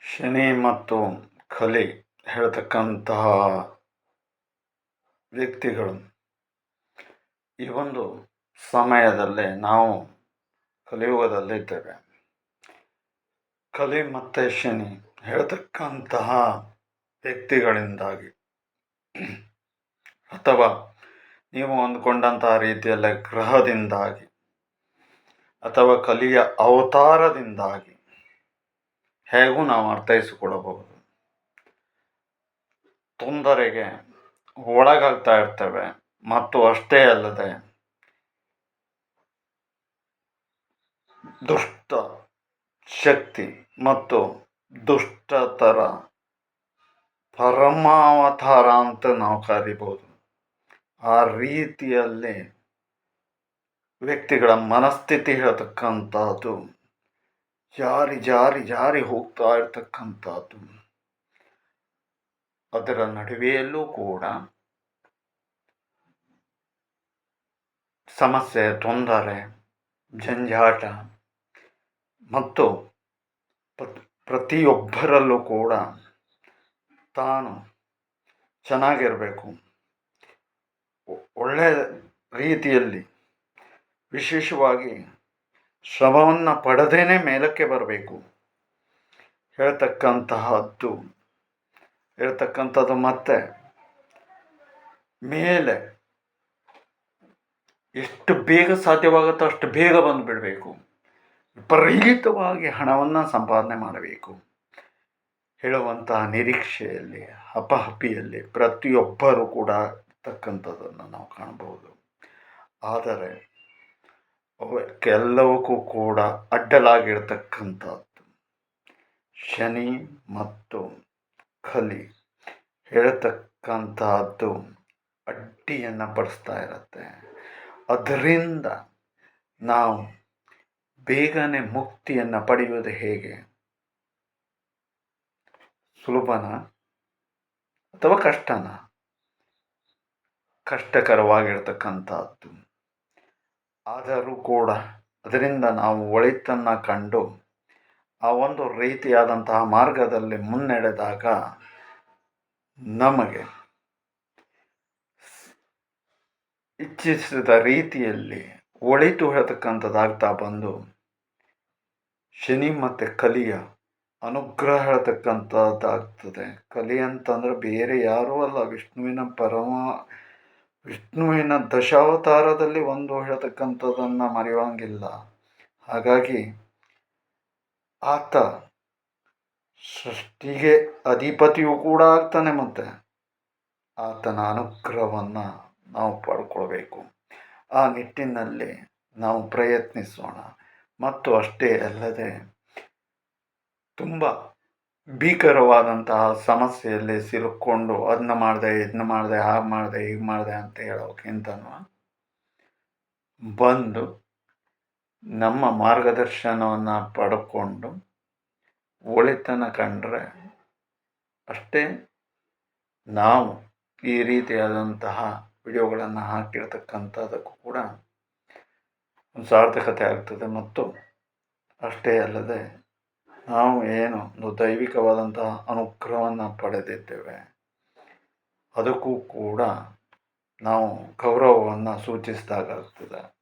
ಶನಿ ಮತ್ತು ಕಲಿ ಹೇಳ್ತಕ್ಕಂತಹ ವ್ಯಕ್ತಿಗಳು. ಈ ಒಂದು ಸಮಯದಲ್ಲಿ ನಾವು ಕಲಿಯುಗದಲ್ಲಿದ್ದೇವೆ. ಕಲಿ ಮತ್ತು ಶನಿ ಹೇಳ್ತಕ್ಕಂತಹ ವ್ಯಕ್ತಿಗಳಿಂದಾಗಿ. ಅಥವಾ ನೀವು ಅಂದ್ಕೊಂಡಂತಹ ರೀತಿಯಲ್ಲೇ ಗ್ರಹದಿಂದಾಗಿ ಅಥವಾ ಕಲಿಯ ಅವತಾರದಿಂದಾಗಿ ಹೇಗೂ ನಾವು ಅರ್ಥೈಸಿಕೊಡಬಹುದು ತೊಂದರೆಗೆ ಒಳಗಾಗ್ತಾ ಇರ್ತೇವೆ, ಮತ್ತು ಅಷ್ಟೇ ಅಲ್ಲದೆ ದುಷ್ಟ ಶಕ್ತಿ ಮತ್ತು ದುಷ್ಟತರ ಪರಮಾವತಾರ ಅಂತ ನಾವು ಕರಿಬೋದು ಆ ರೀತಿಯಲ್ಲಿ ವ್ಯಕ್ತಿಗಳ ಮನಸ್ಥಿತಿ ಹೇಳ್ತಕ್ಕಂಥದ್ದು ಜಾರಿ ಜಾರಿ ಜಾರಿ ಹೋಗ್ತಾ ಇರ್ತಕ್ಕಂಥದ್ದು ಅದರ ನಡುವೆಯಲ್ಲೂ ಕೂಡ ಸಮಸ್ಯೆ, ತೊಂದರೆ, ಜಂಜಾಟ ಮತ್ತು ಪ್ರತಿಯೊಬ್ಬರಲ್ಲೂ ಕೂಡ ತಾನು ಚೆನ್ನಾಗಿರಬೇಕು. ಒಳ್ಳೆಯ ರೀತಿಯಲ್ಲಿ ವಿಶೇಷವಾಗಿ ಶ್ರಮವನ್ನು ಪಡೆದೇನೆ ಮೇಲಕ್ಕೆ ಬರಬೇಕು. ಹೇಳ್ತಕ್ಕಂತಹದ್ದು, ಹೇಳ್ತಕ್ಕಂಥದ್ದು ಮತ್ತೆ ಮೇಲೆ ಎಷ್ಟು ಬೇಗ ಸಾಧ್ಯವಾಗುತ್ತೋ ಅಷ್ಟು ಬೇಗ ಬಂದುಬಿಡಬೇಕು ವಿಪರೀತವಾಗಿ ಹಣವನ್ನು ಸಂಪಾದನೆ ಮಾಡಬೇಕು. ಹೇಳುವಂತಹ ನಿರೀಕ್ಷೆಯಲ್ಲಿ ಹಪಹಪಿಯಲ್ಲಿ ಪ್ರತಿಯೊಬ್ಬರೂ ಕೂಡ ಇರ್ತಕ್ಕಂಥದ್ದನ್ನು ನಾವು ಕಾಣಬಹುದು. ಆದರೆ ಅವಕ್ಕೆಲ್ಲವಕ್ಕೂ ಕೂಡ ಅಡ್ಡಲಾಗಿರ್ತಕ್ಕಂಥದ್ದು. ಶನಿ ಮತ್ತು ಕಲಿ ಹೇಳ್ತಕ್ಕಂಥದ್ದು ಅಡ್ಡಿಯನ್ನು ಪಡಿಸ್ತಾ ಇರುತ್ತೆ. ಅದರಿಂದ ನಾವು ಬೇಗನೆ ಮುಕ್ತಿಯನ್ನು ಪಡೆಯುವುದು ಹೇಗೆ? ಸುಲಭನ ಅಥವಾ ಕಷ್ಟನ? ಕಷ್ಟಕರವಾಗಿರ್ತಕ್ಕಂಥದ್ದು. ಆದರೂ ಕೂಡ ಅದರಿಂದ ನಾವು ಒಳಿತನ್ನು ಕಂಡು ಆ ಒಂದು ರೀತಿಯಾದಂತಹ ಮಾರ್ಗದಲ್ಲಿ ಮುನ್ನಡೆದಾಗ ನಮಗೆ ಇಚ್ಛಿಸಿದ ರೀತಿಯಲ್ಲಿ ಒಳಿತು ಹೇಳ್ತಕ್ಕಂಥದ್ದಾಗ್ತಾ ಬಂದು ಶನಿ ಮತ್ತು ಕಲಿಯ ಅನುಗ್ರಹ ಹೇಳ್ತಕ್ಕಂಥದ್ದಾಗ್ತದೆ. ಕಲಿ ಅಂತಂದ್ರೆ ಬೇರೆ ಯಾರೂ ಅಲ್ಲ. ವಿಷ್ಣುವಿನ ಪರಮ ವಿಷ್ಣುವಿನ ದಶಾವತಾರದಲ್ಲಿ ಒಂದು ಹೇಳತಕ್ಕಂಥದ್ದನ್ನು ಮರೆಯುವಂಗಿಲ್ಲ. ಹಾಗಾಗಿ ಆತ ಸೃಷ್ಟಿಗೆ ಅಧಿಪತಿಯೂ ಕೂಡ ಆಗ್ತಾನೆ ಮತ್ತೆ. ಆತನ ಅನುಗ್ರಹವನ್ನು ನಾವು ಪಡ್ಕೊಳ್ಬೇಕು. ಆ ನಿಟ್ಟಿನಲ್ಲಿ ನಾವು ಪ್ರಯತ್ನಿಸೋಣ. ಮತ್ತು ಅಷ್ಟೇ ಅಲ್ಲದೆ ತುಂಬ ಭೀಕರವಾದಂತಹ ಸಮಸ್ಯೆಯಲ್ಲಿ ಸಿಲುಕೊಂಡು ಅದನ್ನ ಮಾಡಿದೆ ಇದನ್ನ ಮಾಡಿದೆ, ಹಾಗೆ ಮಾಡಿದೆ, ಹೀಗೆ ಮಾಡಿದೆ ಅಂತ ಹೇಳೋಕ್ಕಿಂತನೂ ಬಂದು ನಮ್ಮ ಮಾರ್ಗದರ್ಶನವನ್ನು ಪಡ್ಕೊಂಡು ಒಳಿತನ ಕಂಡ್ರೆ ಅಷ್ಟೇ ನಾವು ಈ ರೀತಿಯಾದಂತಹ ವಿಡಿಯೋಗಳನ್ನು ಹಾಕಿರ್ತಕ್ಕಂಥದ್ದಕ್ಕೂ ಕೂಡ ಒಂದು ಸಾರ್ಥಕತೆ ಆಗ್ತದೆ ಮತ್ತು ಅಷ್ಟೇ ಅಲ್ಲದೆ ನಾವು ಏನು? ಒಂದು ದೈವಿಕವಾದಂತಹ ಅನುಗ್ರಹವನ್ನು ಪಡೆದಿದ್ದೇವೆ. ಅದಕ್ಕೂ ಕೂಡ ನಾವು ಗೌರವವನ್ನು ಸೂಚಿಸಿದಾಗಾಗ್ತದೆ